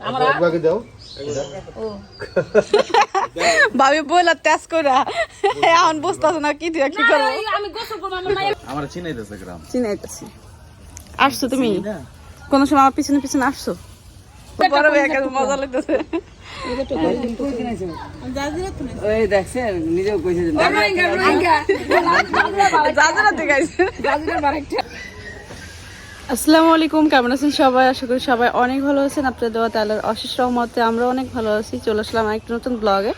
ভাবি বইলা তেজ করা এখন বুঝতেছে না কি দিয়া কি করব। আমি গোসল করব আমার চিনাইতেছে গ্রাম। চিনাইতেছি। আসছো তুমি? কোন সময় আমার পিছনে পিছনে আসছো? বড় ভাই একা মজা লাগতেছে। থেকে আইছে আসসালামু আলাইকুম, কেমন আছেন সবাই? আশা করি সবাই অনেক ভালো আছেন। আপনাদের দোয়া তালের অশেষ রহমতে আমরা অনেক ভালো আছি। চলে আসলাম একটা নতুন ব্লগে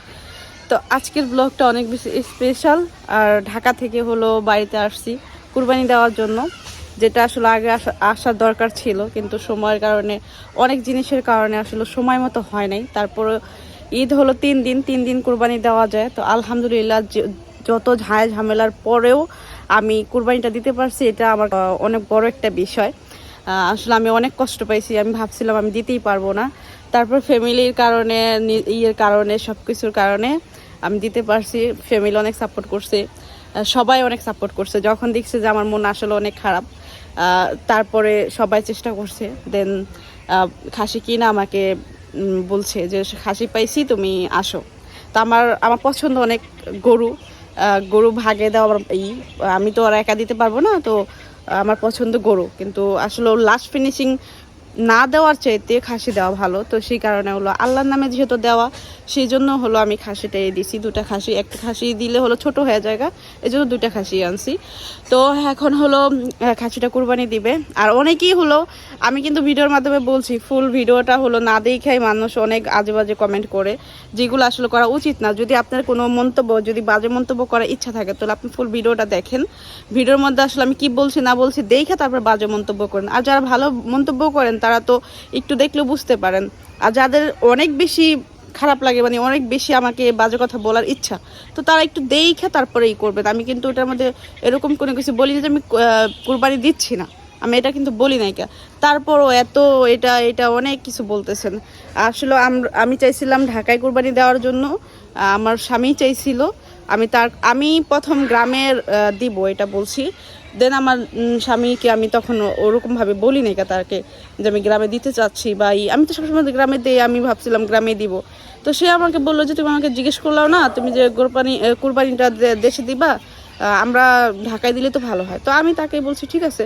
তো আজকের ব্লগটা অনেক বেশি স্পেশাল আর ঢাকা থেকে হলো বাড়িতে আসছি কুরবানি দেওয়ার জন্য, যেটা আসলে আগে আসা- আসার দরকার ছিল। কিন্তু সময়ের কারণে, অনেক জিনিসের কারণে আসলে সময় মতো হয় নাই। তারপরে ঈদ হলো তিন দিন তিন দিন কুরবানি দেওয়া যায়। তো আলহামদুলিল্লাহ যত ঝায় ঝামেলার পরেও আমি কুরবানিটা দিতে পারছি, এটা আমার অনেক বড় একটা বিষয়। আসলে আমি অনেক কষ্ট পাইছি, আমি ভাবছিলাম আমি দিতেই পারব না। তারপর ফ্যামিলির কারণে ইয়ের কারণে সব কিছুর কারণে আমি দিতে পারছি, ফ্যামিলি অনেক সাপোর্ট করছে সবাই অনেক সাপোর্ট করছে। যখন দেখছে যে আমার মন আসলে অনেক খারাপ তারপরে সবাই চেষ্টা করছে। দেন খাসি কিনা আমাকে বলছে যে, খাসি পাইছি, তুমি আসো। তা আমার আমার পছন্দ অনেক গরু গরু ভাগে দেওয়া ই, আমি তো আর একা দিতে পারব না, তো আমার পছন্দ গরু। কিন্তু আসলে লাস্ট ফিনিশিং না দেওয়ার চাইতে খাসি দেওয়া ভালো। তো সেই কারণে হলো আল্লাহর নামে যেহেতু দেওয়া, সেই জন্য হলো আমি খাসিটাই দিছি। দুটা খাসি, একটা খাসি দিলে হলো ছোট হয়ে জায়গা এই জন্য দুটা খাসি আনছি। তো এখন হলো খাসিটা কুরবানি দিবে। আর অনেকেই হলো, আমি কিন্তু ভিডিওর মাধ্যমে বলছি, ফুল ভিডিওটা হলো না দেখাই মানুষ অনেক আজে বাজে কমেন্ট করে, যেগুলো আসলে করা উচিত না। যদি আপনার কোনো মন্তব্য, যদি বাজে মন্তব্য করার ইচ্ছা থাকে, তাহলে আপনি ফুল ভিডিওটা দেখেন। ভিডিওর মধ্যে আসলে আমি কি বলছি না বলছি, দেখে তারপর বাজে মন্তব্য করেন। আর যারা ভালো মন্তব্য করেন তারা তো একটু দেখলেও বুঝতে পারেন। আর যাদের অনেক বেশি খারাপ লাগে মানে অনেক বেশি আমাকে বাজে কথা বলার ইচ্ছা, তো তারা একটু দেখে তারপরেই করবেন। আমি কিন্তু ওটার মধ্যে এরকম কোনো কিছু বলি যে আমি কুরবানি দিচ্ছি না। আমি এটা কিন্তু বলি নাই কে। তারপরও এত এটা এটা অনেক কিছু বলতেছেন। আসলে আমি চাইছিলাম ঢাকায় কুরবানি দেওয়ার জন্য, আমার স্বামী চাইছিল। আমি তার, আমি প্রথম গ্রামের দিব, এটা বলছি। দেন আমার স্বামীকে আমি তখন ওরকমভাবে বলি নাই তাকে যে আমি গ্রামে দিতে চাচ্ছি বা ই- আমি তো সবসময় গ্রামে দিই, আমি ভাবছিলাম গ্রামে দিব। তো সে আমাকে বলল যে, তুমি আমাকে জিজ্ঞেস করলাও না, তুমি যে কোরবানি কুরবানিটা দেশে দিবা আমরা ঢাকায় দিলে তো ভালো হয়। তো আমি তাকে বলছি, ঠিক আছে।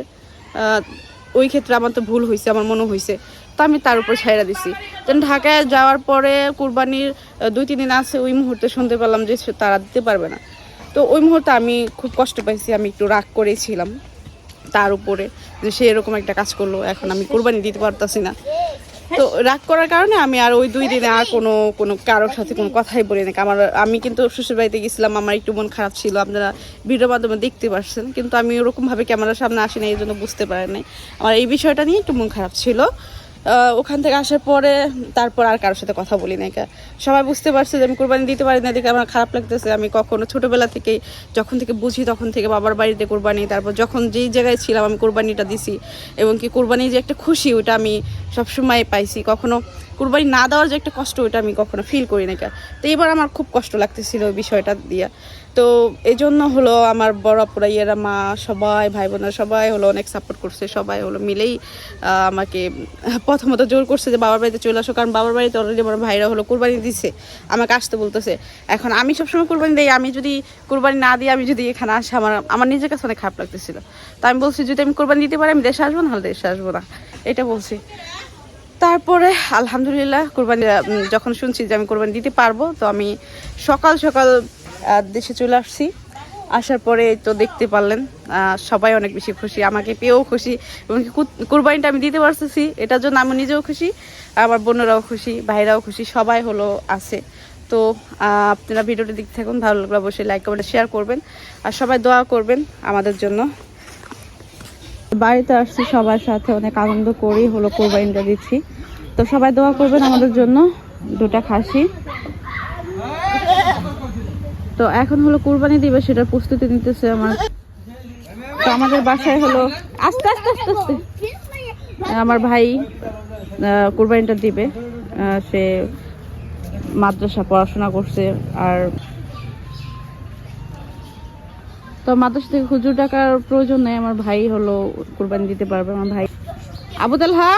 ওই ক্ষেত্রে আমার তো ভুল হয়েছে আমার মনে হয়েছে তো আমি তার উপর ছাইরা দিছি। দেন ঢাকায় যাওয়ার পরে কুরবানির দুই, তিন দিন আছে, ওই মুহূর্তে শুনতে পেলাম যে তারা দিতে পারবে না। তো ওই মুহূর্তে আমি খুব কষ্ট পাইছি, আমি একটু রাগ করেছিলাম তার উপরে যে সে এরকম একটা কাজ করল, এখন আমি কোরবানি দিতে পারতাছি না। তো রাগ করার কারণে আমি আর ওই দুই দিনে আর কোনো কোনো কারোর সাথে কোনো কথাই বলি না আমার, আমি কিন্তু শ্বশুর বাড়িতে গেছিলাম, আমার একটু মন খারাপ ছিল, আপনারা ভিডিওর মাধ্যমে দেখতে পারছেন, কিন্তু আমি ওরকমভাবে ক্যামেরার সামনে আসি না এই জন্য বুঝতে পারেন নাই। আমার এই বিষয়টা নিয়ে একটু মন খারাপ ছিল। ওখান থেকে আসার পরে তারপর আর কারোর সাথে কথা বলি না এটা সবাই বুঝতে পারছে যে আমি কোরবানি দিতে পারি না দেখে আমার খারাপ লাগতেছে। আমি কখনো ছোটোবেলা থেকে যখন থেকে বুঝি তখন থেকে বাবার বাড়িতে কোরবানি, তারপর যখন যেই জায়গায় ছিলাম আমি কোরবানিটা দিছি। এবং কি কোরবানি যে একটা খুশি, ওটা আমি সবসময় পাইছি। কখনো কোরবানি না দেওয়ার যে একটা কষ্ট, ওইটা আমি কখনো ফিল করি না কেন? তো এবার আমার খুব কষ্ট লাগতেছিল ওই বিষয়টা দিয়ে। তো এই জন্য হলো আমার বড় আপুরা, ইয়েরা, মা, সবাই ভাই বোনেরা সবাই হলো অনেক সাপোর্ট করছে। সবাই হলো মিলেই আমাকে প্রথমত জোর করছে যে বাবার বাড়িতে চলে আসো, কারণ বাবার বাড়িতে অলরেডি আমার ভাইরা হলো কোরবানি দিছে, আমাকে আসতে বলতেছে। এখন আমি সবসময় কোরবানি দিই, আমি যদি কোরবানি না দিই, আমি যদি এখানে আসি, আমার আমার নিজের কাছে অনেক খারাপ লাগতেছিল। তো আমি বলছি, যদি আমি কোরবানি দিতে পারি, আমি দেশে আসব না হলে দেশে আসব না। এটা বলছি। তারপরে আলহামদুলিল্লাহ কোরবানি যখন শুনছি যে আমি কোরবানি দিতে পারব, তো আমি সকাল সকাল দেশে চলে আসছি। আসার পরে তো দেখতে পারলেন সবাই অনেক বেশি খুশি, আমাকে পেয়েও খুশি এবং কোরবানিটা আমি দিতে পারতেছি, এটার জন্য আমি নিজেও খুশি, আমার বোনেরাও খুশি, ভাইরাও খুশি, সবাই হলো আছে। তো আপনারা ভিডিওটি দেখতে থাকুন, ভালো লাগলে অবশ্যই লাইক কমেন্ট শেয়ার করবেন। আর সবাই দোয়া করবেন আমাদের জন্য। বাড়িতে আসছি সবার সাথে, অনেক আনন্দ করেই হলো কোরবানিটা দিচ্ছি। তো সবাই দোয়া করবেন আমাদের জন্য, দুটা খাসি। তো এখন হলো কোরবানি দিবে সেটার প্রস্তুতি নিতেছে আমার। তো আমাদের বাসায় হলো, আস্তে আস্তে আস্তে আস্তে। আমার ভাই কোরবানিটা দিবে। সে মাদ্রাসা পড়াশোনা করছে, আর তো মাদ্রাসা থেকে খুচরো টাকার প্রয়োজন নেই আমার ভাই হলো কোরবানি দিতে পারবে আমার ভাই। আবুদাল তালহা,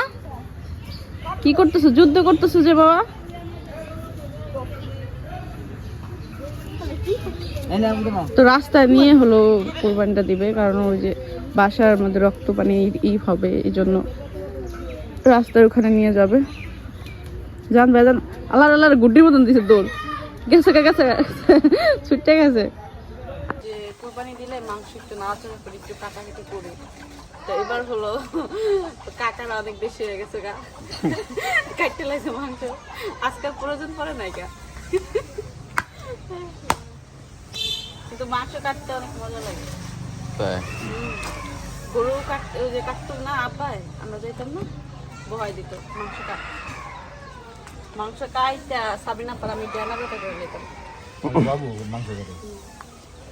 কি করতেছো? যুদ্ধ করতেছো যে বাবা? তো রাস্তায় নিয়ে হলো কোরবানিটা দিবে, কারণ ওই যে বাসার মধ্যে রক্ত পানি ই হবে, এই জন্য রাস্তার ওখানে নিয়ে যাবে। জান ভাই, জান আল্লাহ আল্লাহ গুড্ডির মতন দিছে দৌড়। গেছে গেছে ছুটে গেছে। কোরবানি দিলে মাংস একটু নাড়াচাড়া করে একটু কাটাকাটি করে। তো এবার হলো কাকারা অনেক বেশি হয়ে গেছে গা। কাটতে লাগছে মাংস। আজকাল প্রয়োজন পড়ে নাই গা। কিন্তু মাংস কাটতে অনেক মজা লাগে। গরু কাটতে ওই যে কাটতো না আব্বাই আমরা যাইতাম না বহাই দিত মাংস কাট। মাংস কাইটা সাবিনা পার আমি জানা বেটা করে যেতাম বাবু মাংস করে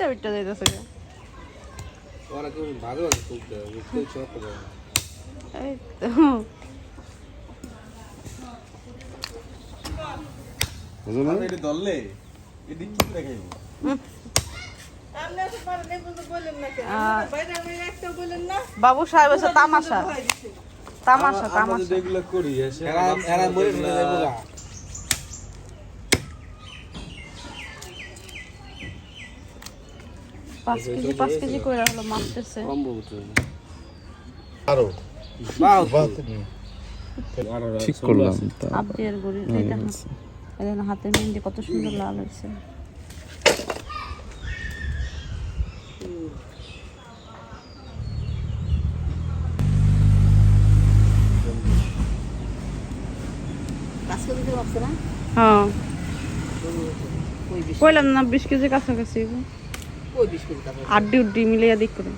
ফুদিলে উড়ে যায় একদম সিটটা উঠতে যাইতেছে গা। এই তো। এটি দললে কি দেখাইব বাবু সাহেব আছে তামাশা। তামাশা তামাশা এগুলো করি এরা এরা মরে চলে যাইবো গা পাঁচ কেজি পাঁচ কেজি করে হলো মাপতেছে আরও। ঠিক করলাম আবদিয়ার গড়ি এটা এটা হাতের মেহেন্দি কত সুন্দর লাল হয়েছে। হ্যাঁ। কইলাম না বিশ কেজি কাছাকাছি। আড্ডি উড্ডি মিলিয়ে দিক করে।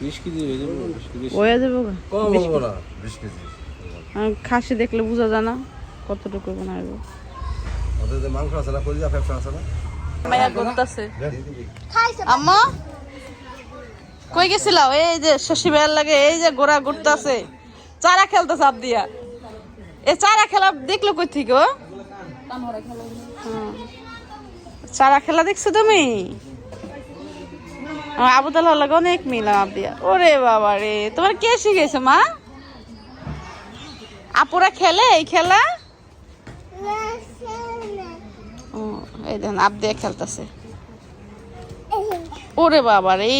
হয়ে যাবে হয়ে খাসি দেখলে বোঝা যায় না কতটুকু বানাইবো ওদের যে মাংস আছে না কলিজা ফ্যাপসা আছে না? মায়া করতেছে। আম্মা কই গেছিলাও এই যে শশী বেয়ার লাগে এই যে গোড়া ঘুরতেছে। চারা খেলতেছে আপ দিয়া। এ চারা খেলা দেখল কই থেকে ও চারা খেলা দেখছ তুমি? আবু তাল্লাহ লাগে অনেক মিলাম আপ দিয়া ওরে বাবা রে, তোমার কে শিখেছে মা? আপুরা খেলে এই খেলা? ও, এই দেখেন, আপ খেলতেছে। ওরে বাবা রে।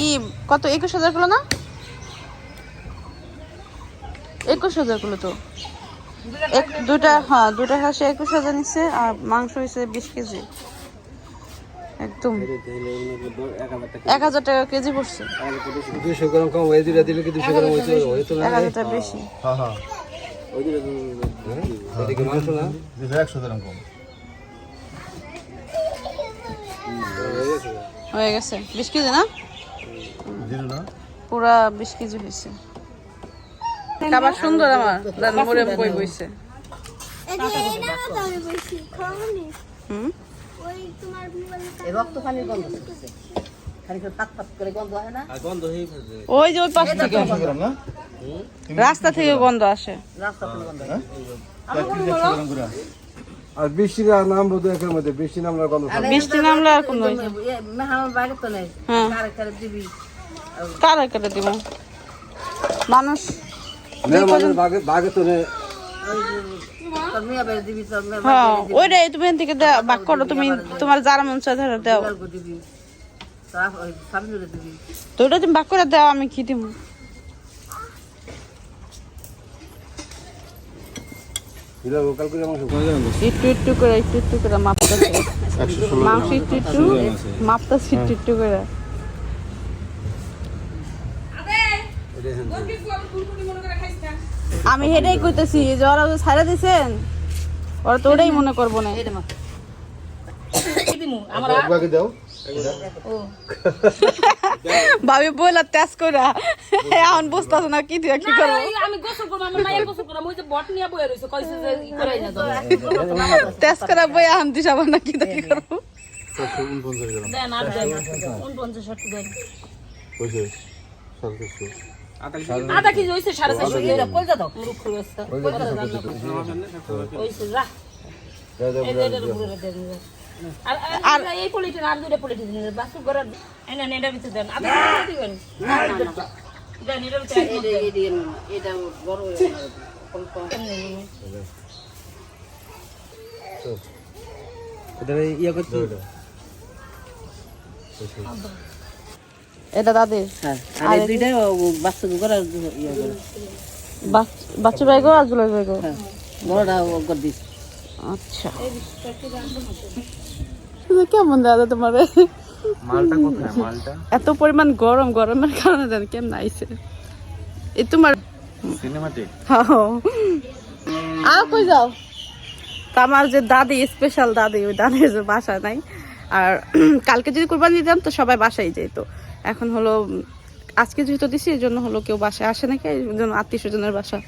ই, কত, একুশ হাজারগুলো না? একুশ হাজারগুলো তো। দুটা হ্যাঁ দুটা হাঁসে একুশ হাজার নিচ্ছে, আর মাংস হয়েছে বিশ কেজি। একদম। এক হাজার টাকা। কেজি পড়ছে। দুশো গ্রাম কম ওই দুটা দিলে কি দুশো গ্রাম হইতো হইতো এক হাজার টাকা বেশি। হ্যাঁ হ্যাঁ। ওই দুটা এদিকে মাংস না? একশো গ্রাম কম। হয়ে গেছে। বিশ কেজি না? না? পুরা বিশ কেজি হয়েছে। খাবার সুন্দর আমার। দাদা মরে বই বইছে? হুম? রক্ত পানির গন্ধ করতেছে খালি করে পাত পাত করে গন্ধ হয় না? গন্ধ হয়ে ওই যে ওই পাশ থেকে। রাস্তা থেকে গন্ধ আসে। রাস্তা গন্ধ গ্রাম করে আর বৃষ্টির নাম বোধ একের মধ্যে বৃষ্টি নামলার গন্ধ বৃষ্টি নামলে আর কোনো বাইরে তো নেই। হ্যাঁ। কারে কারে দিবি? কারে কেটে দিব? মানুষ। বাগে তো নেই। হ্যাঁ ওইটাই তুমি এখান থেকে দেও বাক করো তুমি তোমার যারা মন চায় ধরে দাও। বাইরে দিবি। তোর ওই সামনে দিবি। তো ওটা তুমি বাক করে দাও আমি কি দিব? করে মাংস করে একটু একটু করে একটু একটু করে মাপতেছে। মাংস একটু একটু মাপতেছে একটু একটু করে। আমি হেটাই কইতেছি যে ওরা ছাড়া দিছেন ওরা তো ওটাই মনে করব না ভাবি বইলা তেজ কইরা এখন বুঝতাছ না কি দিয়া কি করব আমি গোসল করব আমার মায়ের গোসল করব ওই যে বট নিয়ে বয়ে রয়েছে কইছে যে ই করাই না তেজ করা বই এখন দিশা না কি দিয়া কি করব দেন আর দেন কোন পঞ্চাশ ষাট দেন আধা কেজি হয়েছে সাড়ে চারশো এরা কলজা দাও। মুরুখ হয়েছে হয়েছে যা। আর আর এই পলিটিন আর দুইটা পলিটিন বাসু করার এই না এটার ভিতরে দেন। আধা কেজি দিবেন। দেন এটার ভিতরে মুঠ দেন। কেমনে নিবেন? এটা ইয়া করতে এটা দাদি আর এই দুইটা বাচ্চা করার ইয়ে করে। বাচ্চা বাইগো আর জুলাই বাইগো বড়টা করে দিস। আচ্ছা। এটা কেমন দাদা তোমার? মালটা কোথায়? মালটা? এত পরিমাণ গরম গরমের কারণে জানি কেমন আইছে। এই তোমার সিনেমাটিক হ্যাঁ। আর কই যাও? তা আমার যে দাদি স্পেশাল দাদি ওই দাদির যে বাসা নাই। আর কালকে যদি কোরবানি দিতাম তো সবাই বাসায় যেত। এখন হলো আজকে যেহেতু দিছি এই জন্য হলো কেউ বাসায় আসে নাকি এই জন্য আত্মীয় স্বজনের বাসা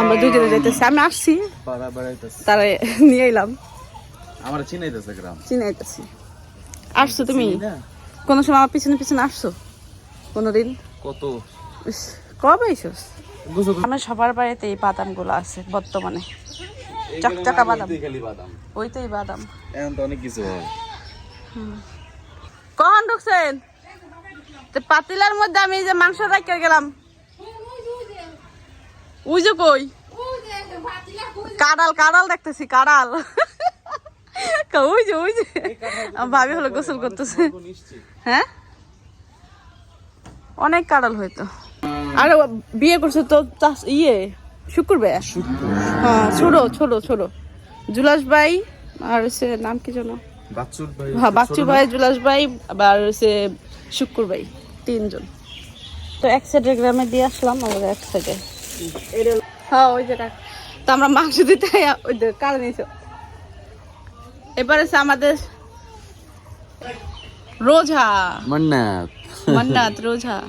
আমরা দুই যাইতেছি। আমি আসছি তারা নিয়ে এলাম। আমার চিনাইতেছে গ্রাম। চিনাইতেছি। আসছো তুমি? কোনো সময় আমার পিছনে পিছনে আসছো? কোনোদিন কত? কবে আইসোস আমার সবার বাড়িতে এই বাদামগুলো আছে বর্তমানে। চকচকা বাদাম। খালি বাদাম। ওইটাই বাদাম। এখন তো অনেক কিছু হয়। কখন ঢুকছেন? তো পাতিলার মধ্যে আমি যে মাংস রাখতে গেলাম। ওই যে কই? কাড়াল কাড়াল দেখতেছি কাড়াল। ওই যে ওই যে। ভাবি হলো গোসল করতেছে। হ্যাঁ? অনেক কাড়াল হয়তো আর বিয়ে করছে তো ইয়ে শুক্রবার হ্যাঁ ছোড়ো ছোড়ো ছোড়ো জুলাস ভাই আর সে নাম কি যেন? বাচ্চুর ভাই হ্যাঁ ভাই জুলাস ভাই আবার সে শুক্র ভাই তিনজন। তো এক সাইডে গ্রামে দিয়ে আসলাম আমাদের এক সাইডে হ্যাঁ ওই জায়গা তো আমরা মাংস দিতে ওই যে নিয়েছো। এবার আমাদের রোজা। মান্নাত। মান্নাত রোজা।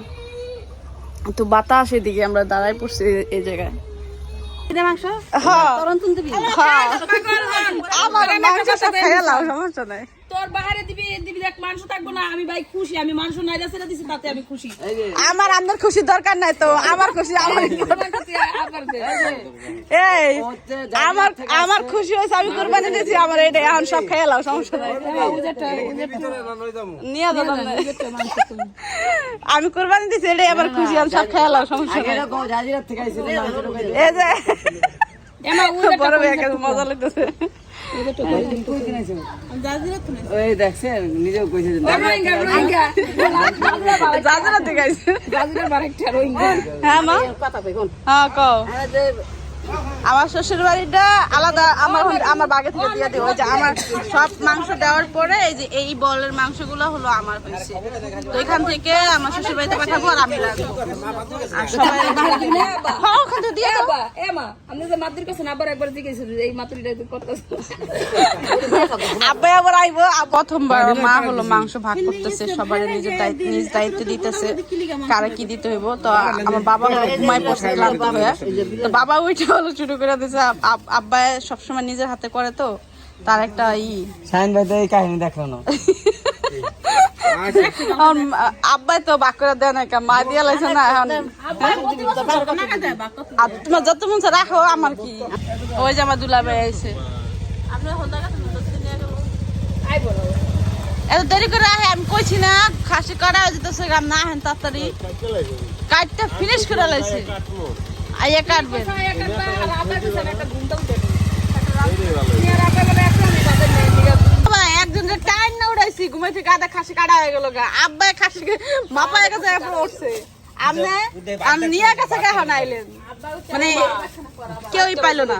তো বাতাস এদিকে আমরা দাঁড়াই পড়ছি এই- এই মাংস? হ্যাঁ। হ্যাঁ। আমার মাংসটা খেয়ে লাও সমস্যা নাই। তোর বাহারে দিবি দিবি দেখ মাংস থাকব না আমি ভাই খুশি আমি মাংস নাই রাসেরা দিছি তাতে আমি খুশি আমার আপনার খুশি দরকার নাই তো আমার খুশি আমার আবার দে। এই আমার আমার খুশি হয়েছে আমি কোরবানি দিয়েছি আমার এটা এখন সব খেয়ে লাও সমস্যা নাই নিয়ে। আমি কোরবানি দিয়েছি এটাই আমার খুশি আমি সব খেয়ে লাও সমস্যা নাই এই যে মজা লাগতেছে ওই দেখছেন নিজেও কইছে দিকে আইছে গাজরের বারেকটা রোহিঙ্গা হ্যাঁ মা। কথা কই কোন? হ্যাঁ কও। আমার শ্বশুর বাড়িটা আলাদা আমার আমার বাগে থেকে দিয়ে ওই যে আমার সব মাংস দেওয়ার পরে এই যে এই বলের মাংসগুলো হলো আমার হয়েছে। তো এখান থেকে আমার শ্বশুর বাড়িতে পাঠাবো আর আমি রাখব আর সবাই ওখান থেকে দিয়ে এমা আপনি যে মাতৃর কাছে আবার একবার জিজ্ঞেস এই মাতৃটা করতেছে আব্বাই আবার আইবো প্রথমবার মা হলো মাংস ভাগ করতেছে সবার নিজের দায়িত্ব নিজ দায়িত্ব দিতেছে কারে কি দিতে হইব। তো আমার বাবা ঘুমাই পড়ছে তো বাবা ওইটা হলো শুরু করে দিয়েছে আব্বা সবসময় নিজের হাতে করে তো তার একটা ই। সাইন ভাই তো এই কাহিনী দেখল না। এখন আব্বাই তো বাক করে দেয় না মা দিয়া লাইছে না এখন। তোমার যত মন রাখো আমার কি? ওই যে আমার দুলাভাই আইছে। এত দেরি করে আহে আমি কইছি না খাসি করা যেতেছে গ্রাম না হেন তাড়াতাড়ি। কাটটা ফিনিশ করে লাইছে। আইয়া কাটবে। বাবা, একজন যে টাইম না খাসি কাটা হয়ে গা। আব্বা খাসি মানে কেউই পাইলো না।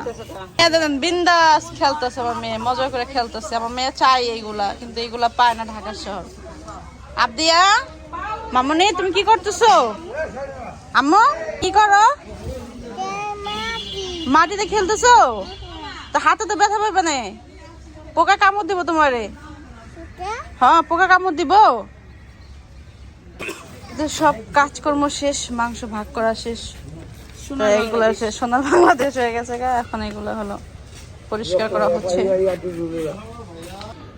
বিন্দাস খেলতেছে আমার মেয়ে মজা করে খেলতেছে। আমার মেয়ে চাই এইগুলা কিন্তু এইগুলা পায় না ঢাকা শহর। আবদিয়া মামনি তুমি কি করতেছো? আম্মু কি করো? মাটিতে খেলতেছো? তো হাতে তো ব্যথা পাবে না। পোকা কামড় দিব তোমারে। হ্যাঁ পোকা কামড় দিব। তো সব কাজকর্ম শেষ মাংস ভাগ করা শেষ। তো এইগুলো শেষ। সোনার বাংলাদেশ হয়ে গেছে গা এখন এগুলো হলো পরিষ্কার করা হচ্ছে।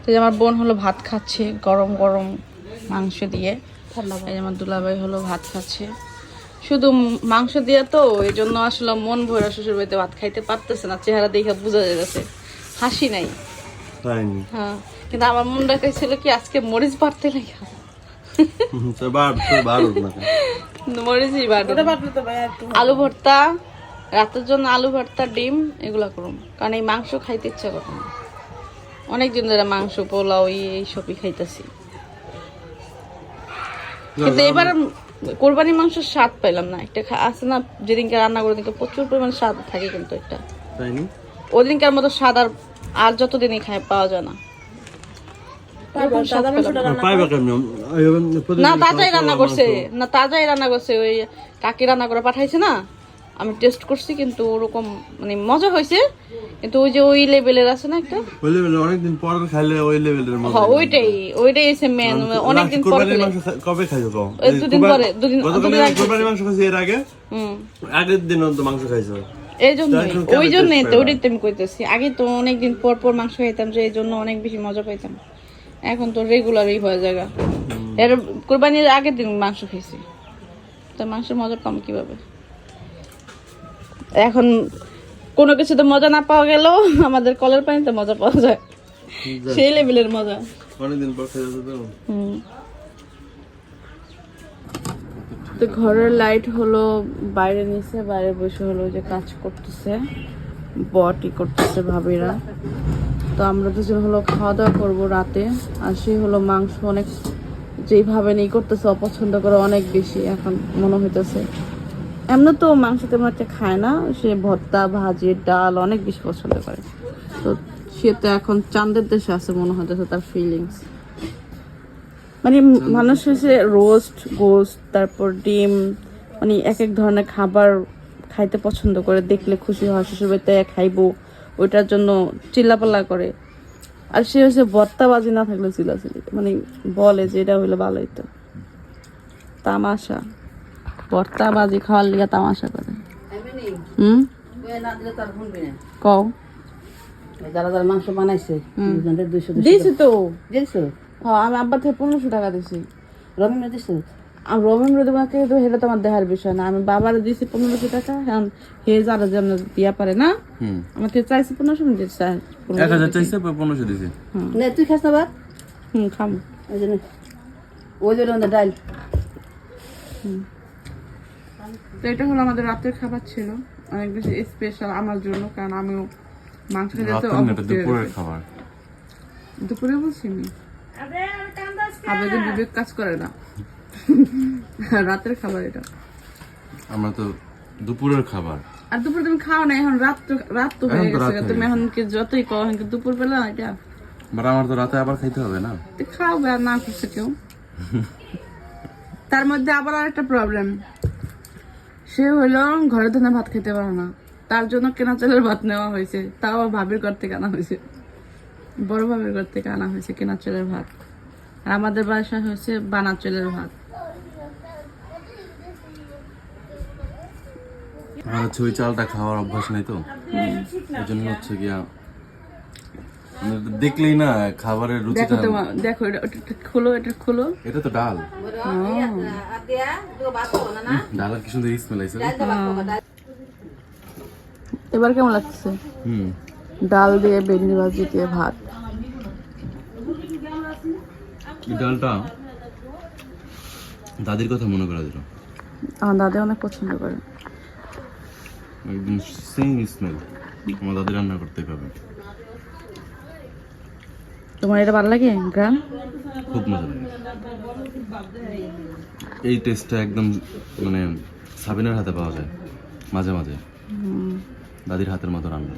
তো আমার বোন হলো ভাত খাচ্ছে গরম গরম মাংস দিয়ে। আমার দুলাভাই হলো ভাত খাচ্ছে। শুধু মাংস দিয়ে তো এই জন্য আসলে মন ভরা শ্বশুর বাড়িতে ভাত খাইতে পারতেছে না চেহারা দেখে বোঝা যাচ্ছে হাসি নাই। হ্যাঁ কিন্তু আমার মন ছিল কি আজকে মরিচ বাড়তে লাগে। তো বার তো বার হোক না মরিচই আলু ভর্তা রাতের জন্য আলু ভর্তা ডিম এগুলা করুন কারণ এই মাংস খাইতে ইচ্ছা করে না। অনেক দিন ধরে মাংস পোলাও এই সবই খাইতেছি। কিন্তু এবার কোরবানি মাংস স্বাদ পাইলাম না। একটা আছে না যেদিনকে রান্না করে দিনকে প্রচুর পরিমাণ স্বাদ থাকে কিন্তু একটা। ওদিনকার মতো স্বাদ আর আর যতদিনই খায় পাওয়া যায় না। না। তাজাই রান্না করছে। না তাজাই রান্না করছে। ওই কাকি রান্না করে পাঠাইছে না। আমি টেস্ট করছি কিন্তু ওরকম মানে মজা হয়েছে কিন্তু ওই যে ওই লেভেলের আছে না একটা? ওই লেভেলে অনেকদিন পর খাইলে ওই লেভেলের মজা হ্যাঁ, ওইটাই ওইটাই এসে মেন অনেকদিন পর কোরবানির মাংস কবে খাইছো তো দুদিন পরে, দুদিন- দুদিন আগে। কোরবানির মাংস খাইছি এর আগে। হুম। আগের দিন তো মাংস খাইছো। এই কেন ওই taste তো তো আমি কইতেছি। আগে তো অনেকদিন পর পর মাংস খাইতাম যে এই জন্য অনেক বেশি মজা পাইতাম। এখন তো রেগুলারই হয়ে জায়গা এর কোরবানির আগের দিন মাংস খাইছি। তো মাংসের মজা কম কীভাবে? এখন কোনো কিছুতে মজা না পাওয়া গেলেও আমাদের কলের পানিতে মজা পাওয়া যায়। সেই লেভেলের মজা। অনেকদিন পর খাইছো তো হুম। তো ঘরের লাইট হলো বাইরে নিচে বাইরে বসে হলো যে কাজ করতেছে বটি করতেছে ভাবিরা। তো আমরা দুজন হলো খাওয়া দাওয়া করব রাতে আর সে হলো মাংস অনেক যেইভাবে নেই করতেছে অপছন্দ করে অনেক বেশি এখন মনে হইতেছে। এমনি তো মাংস তেমন একটা খায় না সে ভর্তা ভাজি ডাল অনেক বেশি পছন্দ করে। তো সে তো এখন চাঁদের দেশে আছে মনে হইতেছে তার ফিলিংস মানে মানুষ হচ্ছে রোস্ট গোস্ট তারপর ডিম মানে এক এক ধরনের খাবার খাইতে পছন্দ করে দেখলে খুশি হয় শ্বশুর বাড়িতে খাইবো ওইটার জন্য চিল্লাপাল্লা করে। আর সে হচ্ছে ভর্তাবাজি না থাকলে চিল্লাচিল্লি মানে বলে যে এটা হইলে ভালোই তো। তামাশা। ভর্তাবাজি খাওয়ার লিগে তামাশা করে। হুম? না দিলে তার কও। যারা যারা মাংস বানাইছে দুজনের দুইশো দিয়েছি তো। দিয়েছ? হ্যাঁ আমি আব্বা থেকে পনেরোশো টাকা দিছি। রমেন দিছো? আর রবীন্দ্র দেবাকে তো সেটা তো আমার বিষয় না। আমি বাবার দিয়েছি পনেরোশো টাকা। এখন হে যারা দিয়া পারে না। থেকে চাইছি পনেরোশো আমি দিয়েছি এক হাজার চাইছে পনেরোশো দিছি। নে তুই খাস না ভাত? হুম খাম। ওই জন্য। ওই জন্য তো এটা হলো আমাদের রাতের খাবার ছিল। অনেক বেশি স্পেশাল আমার জন্য কারণ আমিও মাংস খেতে গেছি। খাবার। দুপুরে বলছি আমি আবেগে বিবেক কাজ করে না। রাতের খাবার এটা। আমরা তো দুপুরের খাবার। আর দুপুরে তুমি খাও না এখন রাত তো রাত তো হয়ে গেছে। তুমি এখন কি যতই কও এখন দুপুর বেলা এটা? বাট আমার তো রাতে আবার খাইতে হবে না। খাও না করছে কেউ। তার মধ্যে আবার আরেকটা প্রবলেম সে হইল ঘরে ধনে ভাত খেতে পারে না। তার জন্য কেনা চালের ভাত নেওয়া হয়েছে। তাও ভাবির ঘর থেকে আনা হয়েছে। বড় ভাবির ঘর থেকে আনা হয়েছে কেনা চালের ভাত। আর আমাদের বাসা হয়েছে বানা চালের ভাত। আর হচ্ছে ওই চালটা খাওয়ার অভ্যাস নেই তো। এই জন্য হচ্ছে গিয়া দেখলেই না খাবারের দেখো রুচিটা তোমার দেখো এটা খোলো এটা খোলো। এটা তো ডাল। ডাল ডালের কি সুন্দর স্মেল আইছে এবার কেমন লাগছে? হুম। ডাল দিয়ে বেগুনি ভাজি দিয়ে ভাত। ডালটা দাদির কথা মনে করা দিল। আমার দাদা অনেক পছন্দ করে। একদম সেম স্মেল আমার দাদি রান্না করতে পাবে তোমার এটা ভালো লাগে গ্রাম? খুব মজা লাগে। এই টেস্টটা একদম মানে সাবিনার হাতে পাওয়া যায় মাঝে মাঝে। দাদির হাতের মতো রান্না।